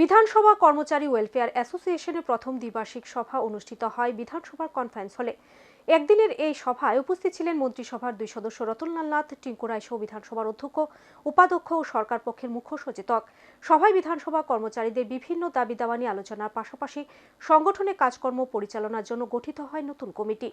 বিধানসভা কর্মচারী ওয়েলফেয়ার অ্যাসোসিয়েশনের প্রথম দ্বিবার্ষিক সভা অনুষ্ঠিত হয় বিধানসভার কনফারেন্স হলে। একদিনের এই সভায় উপস্থিত ছিলেন মন্ত্রিসভার দুই সদস্য রতনলাল নাথ, টিঙ্কু রায় সহ বিধানসভার অধ্যক্ষ, উপাধ্যক্ষ ও সরকার পক্ষের মুখ্য সচেতক। সভায় বিধানসভা কর্মচারীদের বিভিন্ন দাবি দাওয়া নিয়ে আলোচনার পাশাপাশি সংগঠনের কাজকর্ম পরিচালনার জন্য গঠিত হয় নতুন কমিটি।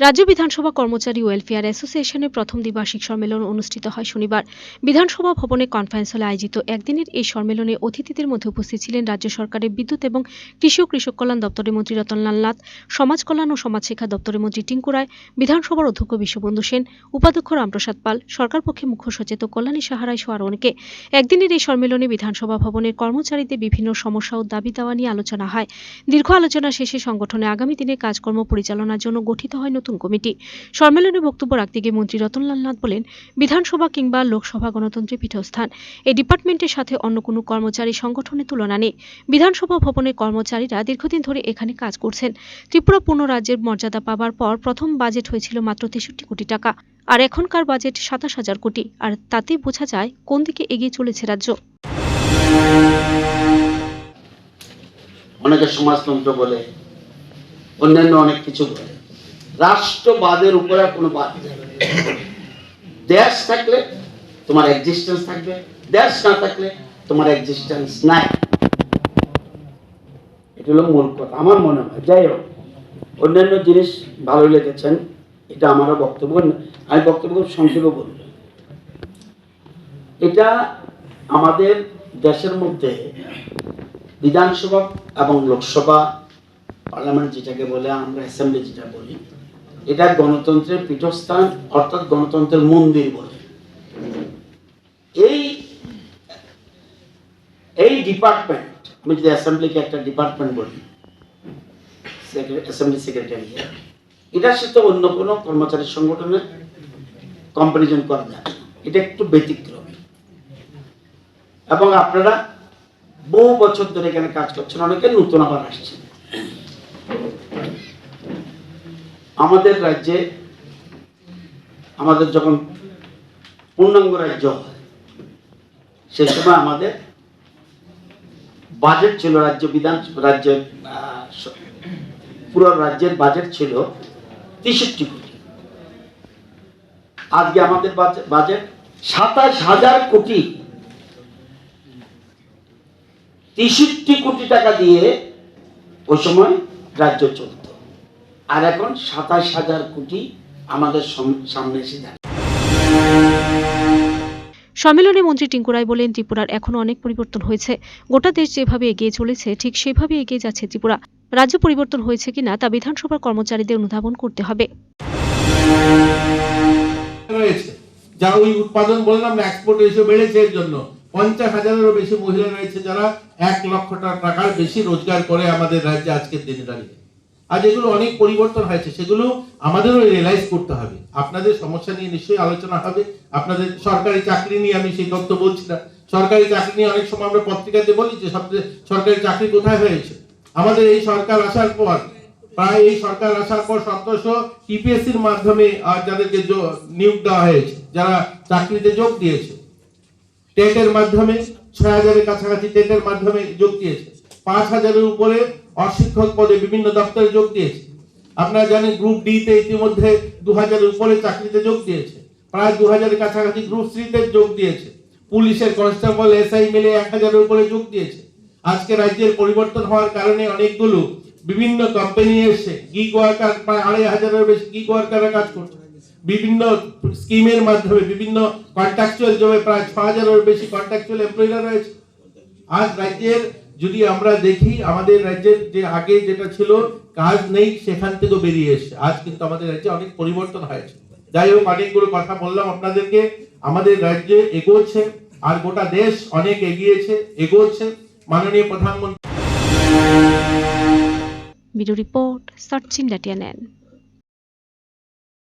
রাজ্য বিধানসভা কর্মচারী ওয়েলফেয়ার অ্যাসোসিয়েশনের প্রথম দ্বিবার্ষিক সম্মেলন অনুষ্ঠিত হয় শনিবার। বিধানসভা ভবনে কনফারেন্স হলে আয়োজিত একদিনের এই সম্মেলনে অতিথিদের মধ্যে উপস্থিত ছিলেন রাজ্য সরকারের বিদ্যুৎ এবং কৃষি ও কৃষক কল্যাণ দপ্তরের মন্ত্রী রতনলাল নাথ, সমাজ কল্যাণ ও সমাজ শিক্ষা দপ্তরের মন্ত্রী টিঙ্কু রায়, বিধানসভার অধ্যক্ষ বিশ্ববন্ধু সেন, উপাধ্যক্ষ রামপ্রসাদ পাল, সরকার পক্ষে মুখ্য সচেতক কল্যাণী সাহারাই সহ আরও অনেকে। একদিনের এই সম্মেলনে বিধানসভা ভবনের কর্মচারীদের বিভিন্ন সমস্যা ও দাবি দাওয়া নিয়ে আলোচনা হয়। দীর্ঘ আলোচনা শেষে সংগঠনে আগামী দিনে কাজকর্ম পরিচালনার জন্য গঠিত হয় নতুন কমিটি। সম্মেলনে বক্তব্য রাখতে গিয়ে মন্ত্রী রতনলাল নাথ বলেন, বিধানসভা কিংবা লোকসভা গণতন্ত্রের পীঠস্থান। এই ডিপার্টমেন্টের সাথে অন্য কোনো কর্মচারী সংগঠনের তুলনা নেই। বিধানসভা ভবনের কর্মচারীরা দীর্ঘদিন ধরে এখানে কাজ করছেন। ত্রিপুরা পূর্ণ রাজ্যের মর্যাদা পাবার পর প্রথম বাজেট হয়েছিল মাত্র তেষট্টি কোটি টাকা। আর এখনকার বাজেট সাতাশ হাজার কোটি। আর তাতে বোঝা যায় কোন দিকে এগিয়ে চলেছে রাজ্য। অনেকে সমাজতন্ত্র বলে, অন্যান্য অনেক কিছু বলে। রাষ্ট্রবাদের উপরে কোনো বাদ দেশ থাকলে তোমার এক্সিস্টেন্স থাকবে, দেশ না থাকলে তোমার এক্সিস্টেন্স নাই। এটা হলো মূল কথা, আমার মনে হয়। যাই হোক, অন্যান্য জিনিস ভালো লেগেছেন এটা আমারও বক্তব্য। আমি বক্তব্য সংক্ষেপে বলব। এটা আমাদের দেশের মধ্যে বিধানসভা এবং লোকসভা, পার্লামেন্ট যেটাকে বলে আমরা, অ্যাসেম্বলি যেটা বলি এটা গণতন্ত্রের পীঠস্থান, অর্থাৎ গণতন্ত্রের মন্দির বলে। এই এই ডিপার্টমেন্ট আমি যদি অ্যাসেম্বলিকে একটা ডিপার্টমেন্ট বলি অ্যাসেম্বলি সেক্রেটারি এটার সাথে অন্য কোনো কর্মচারী সংগঠনের কম্পারিজন করা যায়। এটা একটু ব্যতিক্রমী। এবং আপনারা বহু বছর ধরে এখানে কাজ করছেন, অনেকে নতুন আবার আসছেন। আমাদের রাজ্যে, আমাদের যখন পূর্ণাঙ্গ রাজ্য হয়, সে সময় আমাদের বাজেট ছিল রাজ্য বিধান, রাজ্যের পুরো রাজ্যের বাজেট ছিল তেষট্টি কোটি। আজকে আমাদের বাজে- বাজেট সাতাশ হাজার কোটি। তেষট্টি কোটি টাকা দিয়ে ওই সময় রাজ্য চলত। আর এখন সাতাশ হাজার কোটি আমাদের সামনে এসে দাঁড়িয়ে সম্মেলনে মন্ত্রী টিঙ্কু রায় বলেন ত্রিপুরার এখনও অনেক পরিবর্তন হয়েছে। গোটা দেশ যেভাবে এগিয়ে চলেছে ঠিক সেভাবে এগিয়ে যাচ্ছে ত্রিপুরা। রাজ্য পরিবর্তন হয়েছে কিনা তা বিধানসভার কর্মচারীদের অনুধাবন করতে হবে। যা ওই উৎপাদন বললাম এক্সপোর্ট রেশিও বেড়েছে এর জন্য। পঞ্চাশ হাজারেরও বেশি মহিলা রয়েছে যারা এক লক্ষ টাকার বেশি রোজগার করে আমাদের রাজ্যে আজকের দিনে দাঁড়িয়ে আজ এগুলো অনেক পরিবর্তন হয়েছে সেগুলো আমাদেরও রিয়েলাইজ করতে হবে। আপনাদের সমস্যা নিয়ে নিশ্চয়ই আলোচনা হবে। আপনাদের সরকারি চাকরি নিয়ে আমি সেই তথ্য বলছি না। সরকারি চাকরি নিয়ে অনেক সময় আমরা পত্রিকাতে বলি যে সবচেয়ে সরকারি চাকরি কোথায় হয়েছে? আমাদের এই সরকার আসার পর প্রায় এই সরকার আসার পর সতেরোশো টিপিএসসির মাধ্যমে আহ, যাদেরকে নিয়োগ দেওয়া হয়েছে যারা চাকরিতে যোগ দিয়েছে। টেটের মাধ্যমে ছয় হাজারের কাছাকাছি টেটের মাধ্যমে যোগ দিয়েছে। পাঁচ হাজারের উপরে অশিক্ষক পদে বিভিন্ন দপ্তরে যোগ দিয়েছে। আপনারা জানেন গ্রুপ ডি তে ইতিমধ্যে দু হাজারের উপরে চাকরিতে যোগ দিয়েছে। প্রায় দু হাজারের কাছাকাছি গ্রুপ সি তে যোগ দিয়েছে। পুলিশের কনস্টেবল এস এসআই মিলে এক হাজারের উপরে যোগ দিয়েছে। আজকে রাজ্যের পরিবর্তন হওয়ার কারণে অনেকগুলো বিভিন্ন কোম্পানি এসে গিগ ওয়ার্কার প্রায় আড়াই হাজারের বেশি গিগ ওয়ার্কাররা কাজ করছে। বিভিন্ন স্কিমের মাধ্যমে, বিভিন্ন কন্ট্রাকচুয়াল জবে প্রায় ছ হাজারের বেশি কন্ট্রাকচুয়াল এমপ্লয়িরা রয়েছে। আজ রাজ্যের যদি আমরা দেখি আমাদের রাজ্যের যে আগে যেটা ছিল, কাজ নেই, সেখান থেকেও বেরিয়ে এসছে। আজ কিন্তু আমাদের রাজ্যে অনেক পরিবর্তন হয়েছে। যাই হোক, অনেকগুলো কথা বললাম আপনাদেরকে। আমাদের রাজ্যে এগোচ্ছে, আর গোটা দেশ অনেক এগিয়েছে, এগোচ্ছে। মাননীয় প্রধানমন্ত্রী রিপোর্ট লাটিয়ানেন